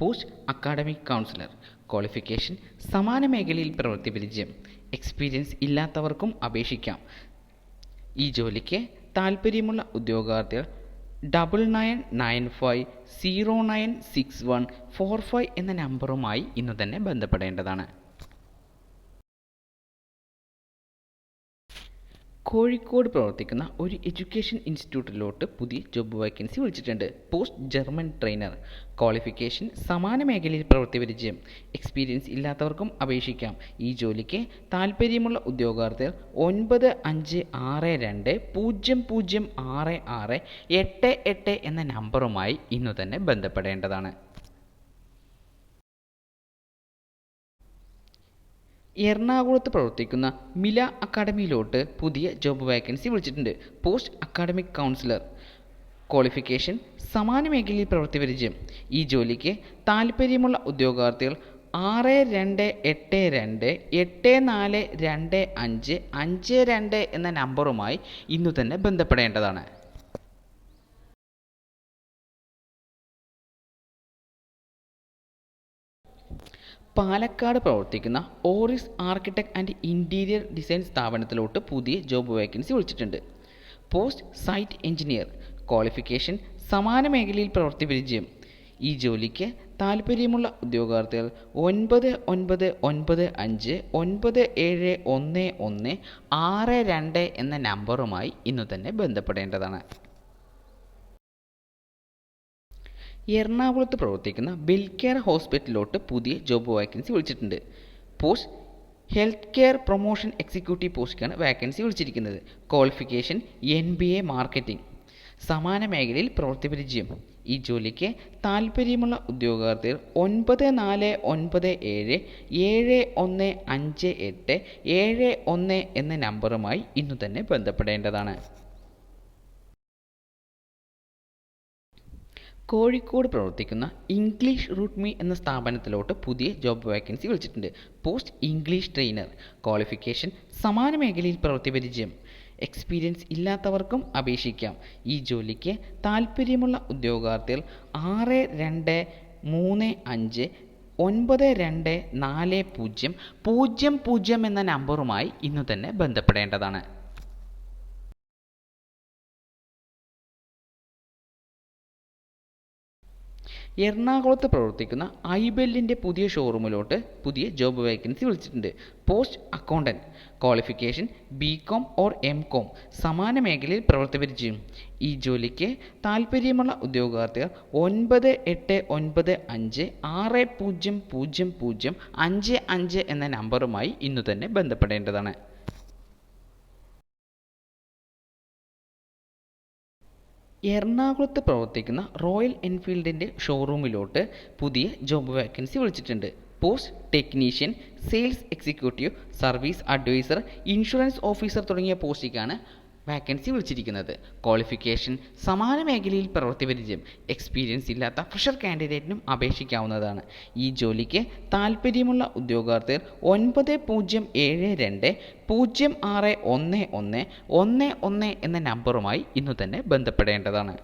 Post academic counsellor. Qualification സമാന മേഖലയിൽ പ്രവൃത്തി പരിചയം. എക്സ്പീരിയൻസ് ഇല്ലാത്തവർക്കും അപേക്ഷിക്കാം. ഈ ജോലിക്ക് താൽപ്പര്യമുള്ള ഉദ്യോഗാർത്ഥികൾ double nine nine five zero nine six one four five എന്ന നമ്പറുമായി ഇന്ന് തന്നെ ബന്ധപ്പെടേണ്ടതാണ്. കോഴിക്കോട് പ്രവർത്തിക്കുന്ന ഒരു എഡ്യൂക്കേഷൻ ഇൻസ്റ്റിറ്റ്യൂട്ടിലോട്ട് പുതിയ ജോബ് വേക്കൻസി വിളിച്ചിട്ടുണ്ട്. Post German trainer. ക്വാളിഫിക്കേഷൻ സമാന മേഖലയിൽ പ്രവൃത്തി പരിചയം. എക്സ്പീരിയൻസ് ഇല്ലാത്തവർക്കും അപേക്ഷിക്കാം. ഈ ജോലിക്ക് താൽപ്പര്യമുള്ള ഉദ്യോഗാർത്ഥികൾ ഒൻപത് അഞ്ച് ആറ് രണ്ട് പൂജ്യം പൂജ്യം ആറ് ആറ് എട്ട് എട്ട് എന്ന നമ്പറുമായി ഇന്നു തന്നെ ബന്ധപ്പെടേണ്ടതാണ്. എറണാകുളത്ത് പ്രവർത്തിക്കുന്ന മില അക്കാഡമിയിലോട്ട് പുതിയ ജോബ് വേക്കൻസി വിളിച്ചിട്ടുണ്ട്. Post academic counsellor. ക്വാളിഫിക്കേഷൻ സമാന മേഖലയിൽ പ്രവൃത്തി പരിചയം. ഈ ജോലിക്ക് താൽപ്പര്യമുള്ള ഉദ്യോഗാർത്ഥികൾ ആറ് രണ്ട് എട്ട് രണ്ട് എട്ട് നാല് രണ്ട് അഞ്ച് അഞ്ച് രണ്ട് എന്ന നമ്പറുമായി ഇന്നു തന്നെ ബന്ധപ്പെടേണ്ടതാണ്. പാലക്കാട് പ്രവർത്തിക്കുന്ന Oris architect and interior design സ്ഥാപനത്തിലോട്ട് പുതിയ ജോബ് വേക്കൻസി വിളിച്ചിട്ടുണ്ട്. പോസ്റ്റ് സൈറ്റ് എഞ്ചിനീയർ ക്വാളിഫിക്കേഷൻ സമാന മേഖലയിൽ പ്രവൃത്തി പരിചയം. ഈ ജോലിക്ക് താൽപ്പര്യമുള്ള ഉദ്യോഗാർത്ഥികൾ ഒൻപത് ഒൻപത് ഒൻപത് അഞ്ച് ഒൻപത് ഏഴ് ഒന്ന് ഒന്ന് ആറ് രണ്ട് എന്ന നമ്പറുമായി ഇന്ന് തന്നെ ബന്ധപ്പെടേണ്ടതാണ്. എറണാകുളത്ത് പ്രവർത്തിക്കുന്ന ബെൽകെയർ ഹോസ്പിറ്റലിലോട്ട് പുതിയ ജോബ് വാക്കൻസി വിളിച്ചിട്ടുണ്ട്. Post health care promotion executive പോസ്റ്റിക്കാണ് vacancy വിളിച്ചിരിക്കുന്നത്. Qualification N B A marketing. സമാന മേഖലയിൽ പ്രവൃത്തി പരിചയം. ഈ ജോലിക്ക് താൽപ്പര്യമുള്ള ഉദ്യോഗാർത്ഥികൾ ഒൻപത് നാല് ഒൻപത് ഏഴ് ഏഴ് ഒന്ന് അഞ്ച് എട്ട് ഏഴ് ഒന്ന് എന്ന നമ്പറുമായി ഇന്നു തന്നെ ബന്ധപ്പെടേണ്ടതാണ്. കോഴിക്കോട് പ്രവർത്തിക്കുന്ന ഇംഗ്ലീഷ് റൂട്ട് മീ എന്ന സ്ഥാപനത്തിലോട്ട് പുതിയ ജോബ് വേക്കൻസി വിളിച്ചിട്ടുണ്ട്. പോസ്റ്റ് ഇംഗ്ലീഷ് ട്രെയിനർ ക്വാളിഫിക്കേഷൻ സമാന മേഖലയിൽ പ്രവൃത്തി പരിചയം. എക്സ്പീരിയൻസ് ഇല്ലാത്തവർക്കും അപേക്ഷിക്കാം. ഈ ജോലിക്ക് താൽപ്പര്യമുള്ള ഉദ്യോഗാർത്ഥികൾ ആറ് രണ്ട് മൂന്ന് അഞ്ച് ഒൻപത് രണ്ട് നാല് പൂജ്യം പൂജ്യം പൂജ്യം എന്ന നമ്പറുമായി ഇന്ന് തന്നെ ബന്ധപ്പെടേണ്ടതാണ്. എറണാകുളത്ത് പ്രവർത്തിക്കുന്ന ഐബെല്ലിന്റെ പുതിയ ഷോറൂമിലോട്ട് പുതിയ ജോബ് വേക്കൻസി വിളിച്ചിട്ടുണ്ട്. Post accountant qualification B com or M com സമാന മേഖലയിൽ പരിചയം ഈ ജോലിക്ക് താൽപ്പര്യമുള്ള ഉദ്യോഗാർത്ഥികൾ ഒൻപത് എട്ട് ഒൻപത് അഞ്ച് ആറ് പൂജ്യം പൂജ്യം പൂജ്യം അഞ്ച് അഞ്ച് എന്ന നമ്പറുമായി ഇന്നു തന്നെ ബന്ധപ്പെടേണ്ടതാണ്. എറണാകുളത്ത് പ്രവർത്തിക്കുന്ന റോയൽ എൻഫീൽഡിന്റെ ഷോറൂമിലോട്ട് പുതിയ ജോബ് വാക്കൻസി വിളിച്ചിട്ടുണ്ട്. Post technician sales executive service advisor insurance officer തുടങ്ങിയ പോസ്റ്റിലേക്കാണ് വാക്കൻസി വിളിച്ചിരിക്കുന്നത്. ക്വാളിഫിക്കേഷൻ സമാന മേഖലയിൽ പ്രവൃത്തി പരിചയം എക്സ്പീരിയൻസ് ഇല്ലാത്ത ഫ്രഷർ കാൻഡിഡേറ്റിനും അപേക്ഷിക്കാവുന്നതാണ്. ഈ ജോലിക്ക് താൽപ്പര്യമുള്ള ഉദ്യോഗാർത്ഥികൾ ഒൻപത് പൂജ്യം ഏഴ് രണ്ട് പൂജ്യം ആറ് ഒന്ന് ഒന്ന് ഒന്ന് ഒന്ന് എന്ന നമ്പറുമായി ഇന്നു തന്നെ ബന്ധപ്പെടേണ്ടതാണ്.